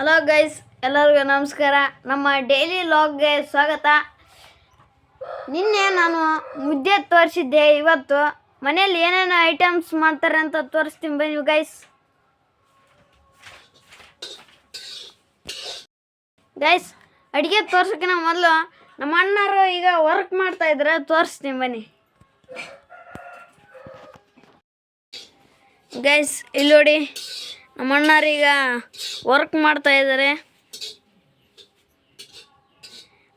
Hello guys ಎಲ್ಲರಿಗೂ ನಮಸ್ಕಾರ. ನಮ್ಮ ಡೈಲಿ ಲಾಗ್ಗೆ ಸ್ವಾಗತ. ನಿನ್ನೆ ನಾನು ಮುದ್ದೆ ತೋರಿಸಿದ್ದೆ. ಇವತ್ತು ಮನೇಲಿ ಏನೇನು ಐಟಮ್ಸ್ ಮಾಡ್ತಾರೆ ಅಂತ ತೋರಿಸ್ತೀನಿ. ಬನ್ನಿ ಗೈಸ್ ಗೈಸ್ ಅಡುಗೆ ತೋರ್ಸೋಕ್ಕಿಂತ ಮೊದಲು ನಮ್ಮ ಅಣ್ಣರು ಈಗ ವರ್ಕ್ ಮಾಡ್ತಾ ಇದ್ರೆ ತೋರಿಸ್ತೀನಿ, ಬನ್ನಿ. ಗೈಸ್ ಇಲ್ಲಿ ನೋಡಿ. ನಮ್ಮ ಅಣ್ಣರು ಈಗ ವರ್ಕ್ ಮಾಡ್ತಾ ಇದ್ದಾರೆ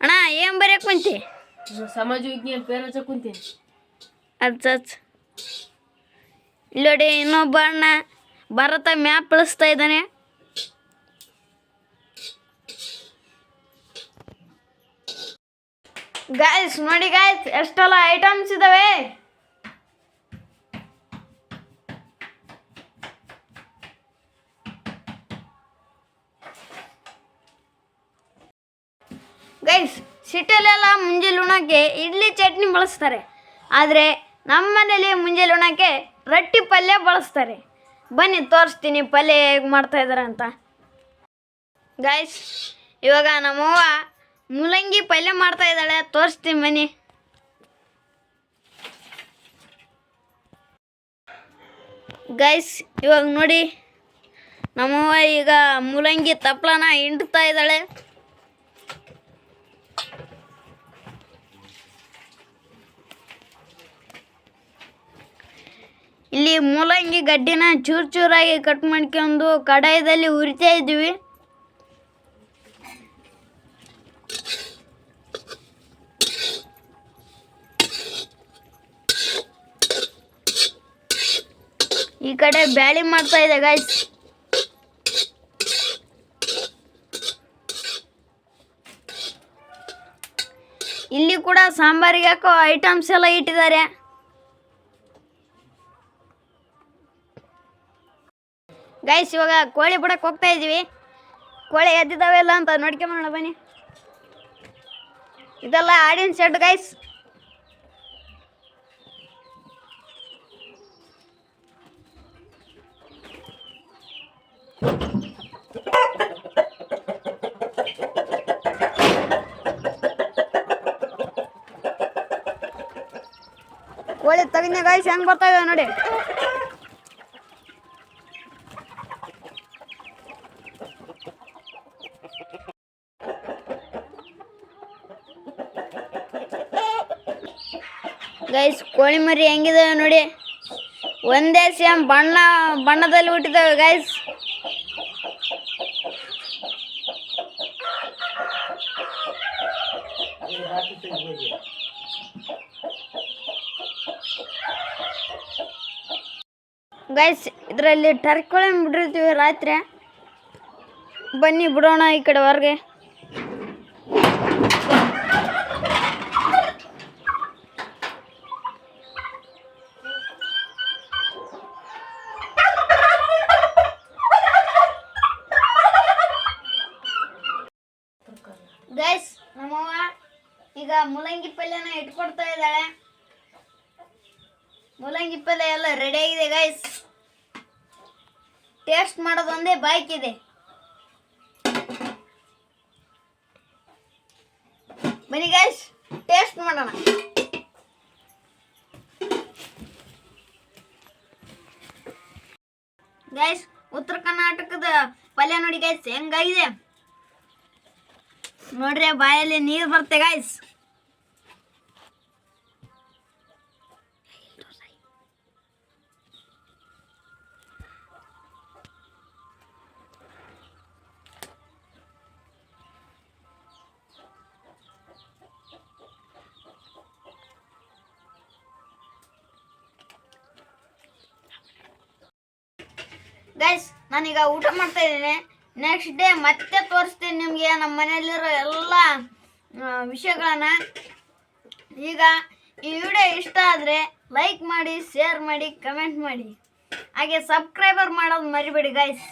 ಅಣ್ಣ ಏನು ಬರೆಯಕ್ಕೆ ಕುಂತಿ? ಸಮಾಜ ವಿಜ್ಞಾನ ಪೇರ್ ಹಚ್ಚಕ್ ಕುಂತೀನಿ. ಅಚ್ಚ ಅಚ್ಚ ಇಲ್ಲೋಡಿ ಇನ್ನೊಬ್ಬ ಅಣ್ಣ ಭಾರತ ಮ್ಯಾಪ್ ಬಳಸ್ತಾ ಇದ್ದಾನೆ. ಗಾಯ್ಸ್ ನೋಡಿ ಗಾಯ್ಸ್ ಎಷ್ಟೆಲ್ಲ ಐಟಮ್ಸ್ ಇದಾವೆ? ಗೈಸ್ ಸಿಟಿಲೆಲ್ಲ ಮುಂಜಾನೆ ಉಣಕ್ಕೆ ಇಡ್ಲಿ ಚಟ್ನಿ ಬಳಸ್ತಾರೆ. ಆದರೆ ನಮ್ಮ ಮನೇಲಿ ಮುಂಜಾನೆ ಉಣಕ್ಕೆ ರೊಟ್ಟಿ ಪಲ್ಯ ಬಳಸ್ತಾರೆ. ಬನ್ನಿ, ತೋರಿಸ್ತೀನಿ ಪಲ್ಯ ಹೇಗೆ ಮಾಡ್ತಾ ಇದ್ದಾರೆ ಅಂತ. ಗೈಸ್ ಇವಾಗ ನಮ್ಮವ್ವ ಮೂಲಂಗಿ ಪಲ್ಯ ಮಾಡ್ತಾ ಇದ್ದಾಳೆ. ತೋರಿಸ್ತೀನಿ ಬನ್ನಿ. ಗೈಸ್ ಇವಾಗ ನೋಡಿ, ನಮ್ಮವ್ವ ಈಗ ಮೂಲಂಗಿ ತಪ್ಪಲನ ಹಿಂಡ್ತಾ ಇದ್ದಾಳೆ. ಇಲ್ಲಿ ಮೂಲಂಗಿ ಗಡ್ಡಿನ ಚೂರು ಚೂರಾಗಿ ಕಟ್ ಮಾಡ್ಕೊಂಡು ಕಡಾಯದಲ್ಲಿ ಉರಿತಾ ಇದ್ವಿ. ಈ ಕಡೆ ಬ್ಯಾಳಿ ಮಾಡ್ತಾ ಇದೆ ಗಾಯ್ಸ್ ಇಲ್ಲಿ ಕೂಡ ಸಾಂಬಾರಿಗೆ ಹಾಕೋ ಐಟಮ್ಸ್ ಎಲ್ಲ ಇಟ್ಟಿದ್ದಾರೆ. ಗೈಸ್ ಇವಾಗ ಕೋಳಿ ಬಿಡಕ್ಕೆ ಹೋಗ್ತಾ ಇದ್ದೀವಿ ಕೋಳಿ ಎದ್ದಿದ್ದಾವೆ ಇಲ್ಲ ಅಂತ ನೋಡ್ಕೊಂಬರೋಣ ಬನ್ನಿ. ಇದೆಲ್ಲ ಆಡಿಯನ್ಸ್ ಶೆಡ್ ಗೈಸ್ ಕೋಳಿ ತಗಿನ ಗಾಯ್ಸ್ ಹೆಂಗ್ ಬರ್ತಾ ಇದಾವೆ ನೋಡಿ. ಗೈಸ್ ಕೋಳಿ ಮರಿ ಹೆಂಗಿದಾವೆ ನೋಡಿ. ಒಂದೇ ಸೇಮ್ ಬಣ್ಣ, ಬಣ್ಣದಲ್ಲಿ ಹುಟ್ಟಿದಾವೆ ಗೈಸ್ ಗೈಸ್ ಇದರಲ್ಲಿ ಟರ್ಕೋಳಿ ಬಿಟ್ಟಿರ್ತೀವಿ ರಾತ್ರಿ. ಬನ್ನಿ ಬಿಡೋಣ ಈ ಕಡೆ ಹೊರಗೆ ಗೈಸ್ ನಮ್ಮವ್ವ ಈಗ ಮೂಲಂಗಿ ಪಲ್ಯನ ಇಟ್ಕೊಡ್ತಾ ಇದ್ದಾಳೆ. ಮೂಲಂಗಿ ಪಲ್ಯ ಎಲ್ಲ ರೆಡಿ ಆಗಿದೆ ಗೈಸ್ ಟೇಸ್ಟ್ ಮಾಡೋದೊಂದೇ ಒಂದೇ ಬಾಯ್ಕ್ ಇದೆ ಬನ್ನಿ ಗೈಸ್ ಟೇಸ್ಟ್ ಮಾಡೋಣ. ಗೈಸ್ ಉತ್ತರ ಕರ್ನಾಟಕದ ಪಲ್ಯ ನೋಡಿ ಗೈಸ್ ಹೆಂಗಾಗಿದೆ? ನೋಡ್ರಿ ಬಾಯಲ್ಲಿ ನೀರು ಬರುತ್ತೆ ಗಾಯ್ಸ್ ಗೈಸ್ ನಾನೀಗ ಊಟ ಮಾಡ್ತಾ ಇದ್ದೀನಿ. ನೆಕ್ಸ್ಟ್ ಡೇ ಮತ್ತೆ ತೋರಿಸ್ತೀನಿ ನಿಮಗೆ ನಮ್ಮ ಮನೆಯಲ್ಲಿರೋ ಎಲ್ಲ ವಿಷಯಗಳನ್ನ. ಈಗ ಈ ವಿಡಿಯೋ ಇಷ್ಟ ಆದರೆ ಲೈಕ್ ಮಾಡಿ ಶೇರ್ ಮಾಡಿ ಕಮೆಂಟ್ ಮಾಡಿ. ಹಾಗೆ ಸಬ್ಸ್ಕ್ರೈಬರ್ ಮಾಡೋದು ಮರಿಬೇಡಿ ಗೈಸ್